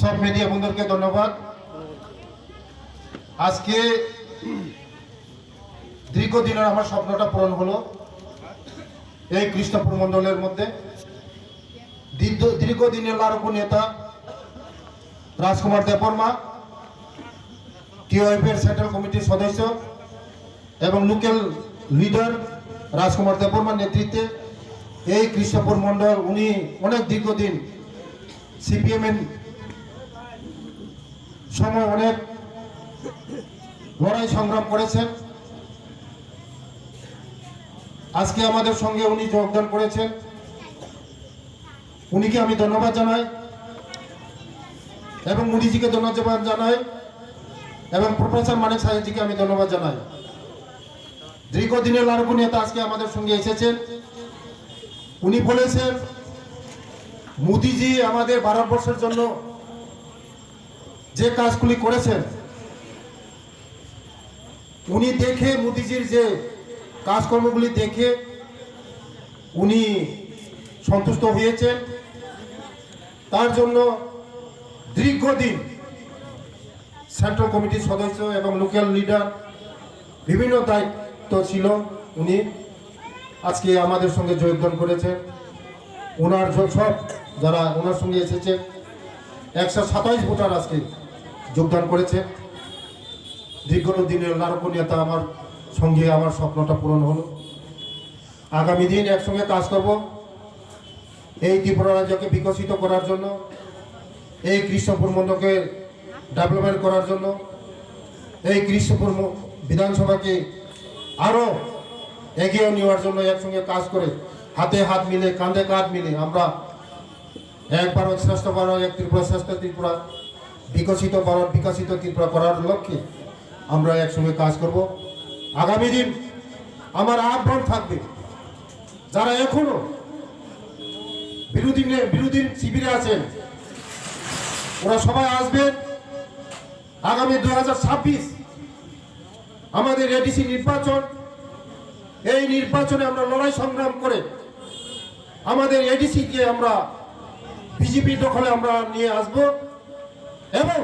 সব মিডিয়া বন্ধুদেরকে ধন্যবাদ। আজকে দীর্ঘদিনের আমার স্বপ্নটা পূরণ হলো এই কৃষ্ণপুর মণ্ডলের মধ্যে। দীর্ঘ- দীর্ঘদিনের লারকু নেতা রাজকুমার দেববর্মা, টিওএফের সেন্ট্রাল কমিটির সদস্য এবং লোকাল লিডার রাজকুমার দেববর্মার নেতৃত্বে এই কৃষ্ণপুর মণ্ডল উনি অনেক দীর্ঘদিন সিপিএমের সময় অনেক লড়াই সংগ্রাম করেছেন। আজকে আমাদের সঙ্গে উনি যোগদান করেছেন। উনিকে আমি ধন্যবাদ জানাই এবং মোদিজিকে ধন্যবাদ জানাই এবং প্রফেসর মানিক সাহেবজিকে আমি ধন্যবাদ জানাই। দীর্ঘদিনের লাড়কু নেতা আজকে আমাদের সঙ্গে এসেছেন। উনি বলেছেন, মোদিজি আমাদের ভারতবর্ষের জন্য যে কাজগুলি করেছেন, উনি দেখে মোদিজির যে কাজকর্মগুলি দেখে উনি সন্তুষ্ট হয়েছেন। তার জন্য দীর্ঘদিন সেন্ট্রাল কমিটির সদস্য এবং লোকাল লিডার বিভিন্ন দায়িত্ব ছিল উনি আজকে আমাদের সঙ্গে যোগদান করেছেন। ওনার সব যারা ওনার সঙ্গে এসেছে একশো সাতাইশ ভোটার আজকে যোগদান করেছে। দীর্ঘ দিনের লারক নেতা আমার সঙ্গে আমার স্বপ্নটা পূরণ হলো। আগামী দিন একসঙ্গে কাজ করব। এই ত্রিপুরা রাজ্যকে বিকশিত করার জন্য, এই কৃষ্ণপুর মণ্ডলকে ডেভেলপমেন্ট করার জন্য, এই কৃষ্ণপুর বিধানসভাকে আরও এগিয়ে নেওয়ার জন্য একসঙ্গে কাজ করে হাতে হাত মিলে, কাঁধে কাঁধ মিলে আমরা এক ভারত শ্রেষ্ঠ ভারত এক ত্রিপুরা, শ্রেষ্ঠ ত্রিপুরা বিকশিত ভারত, বিকশিত ত্রিপুরা করার লক্ষ্যে আমরা একসঙ্গে কাজ করব। আগামী দিন আমার আহ্বান থাকবে, যারা এখনও বিরোধী বিরোধী শিবিরে আছেন, ওরা সবাই আসবেন আগামী দু হাজার ছাব্বিশ আমাদের এডিসি নির্বাচন, এই নির্বাচনে আমরা লড়াই সংগ্রাম করে আমাদের এডিসিকে আমরা বিজেপি দখলে আমরা নিয়ে আসব। এবং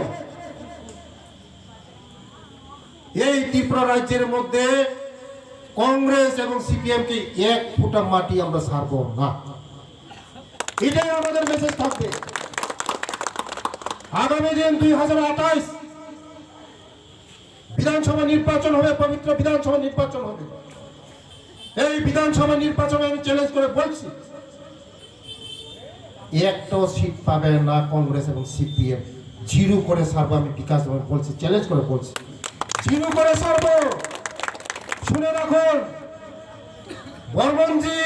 এই ত্রিপুরা রাজ্যের মধ্যে কংগ্রেস এবং সিপিএম কে এক ফুটা মাটি আমরা ছাড়ব না। এটাই আমাদের মেসেজ থাকবে। আগামী দিন দুই হাজার আঠাইশ বিধানসভা নির্বাচন হবে, পবিত্র বিধানসভা নির্বাচন হবে। এই বিধানসভা নির্বাচনে আমি চ্যালেঞ্জ করে বলছি একটাও সিট পাবে না কংগ্রেস এবং সিপিএম। জিরো করে সারবো, আমি বিকাশ বলছি চ্যালেঞ্জ করে বলছি জিরো করে সারবো। শুনে রাখুন। বর্মনজি,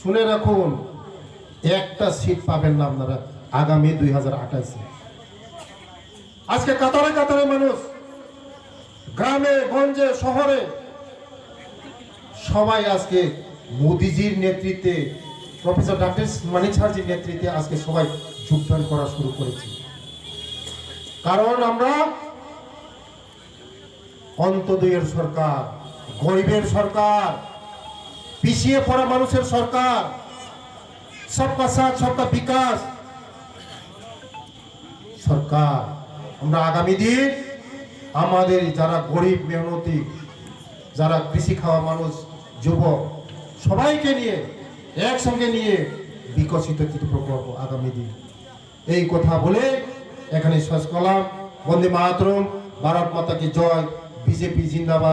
শুনে রাখুন। একটা সিট পাবেন না আপনারা আগামী দুই হাজার আঠাইশে। আজকে কাতারে কাতারে মানুষ, গ্রামে, গঞ্জে, শহরে সবাই আজকে মোদিজির নেতৃত্বে প্রফেসর ডাক্তার মানিক সাহাজির নেতৃত্বে আজকে সবাই যোগদান করা শুরু করেছে। কারণ আমরা অন্তদয়ের সরকার, গরিবের সরকার, পিছিয়ে পড়া মানুষের সরকার, সবকা সাথ, সবকা বিকাশ। সরকার, আমরা আগামী দিন আমাদের যারা গরিব মেহনতি, যারা কৃষি খাওয়া মানুষ, যুবক, সবাইকে নিয়ে একসঙ্গে নিয়ে বিকশিত চিত্র প্রকল্প আগামী দিন। এই কথা বলে এখানে শেষ করলাম। বন্দে মাতরম। ভারত মাতাকে জয়। বিজেপি জিন্দাবাদ।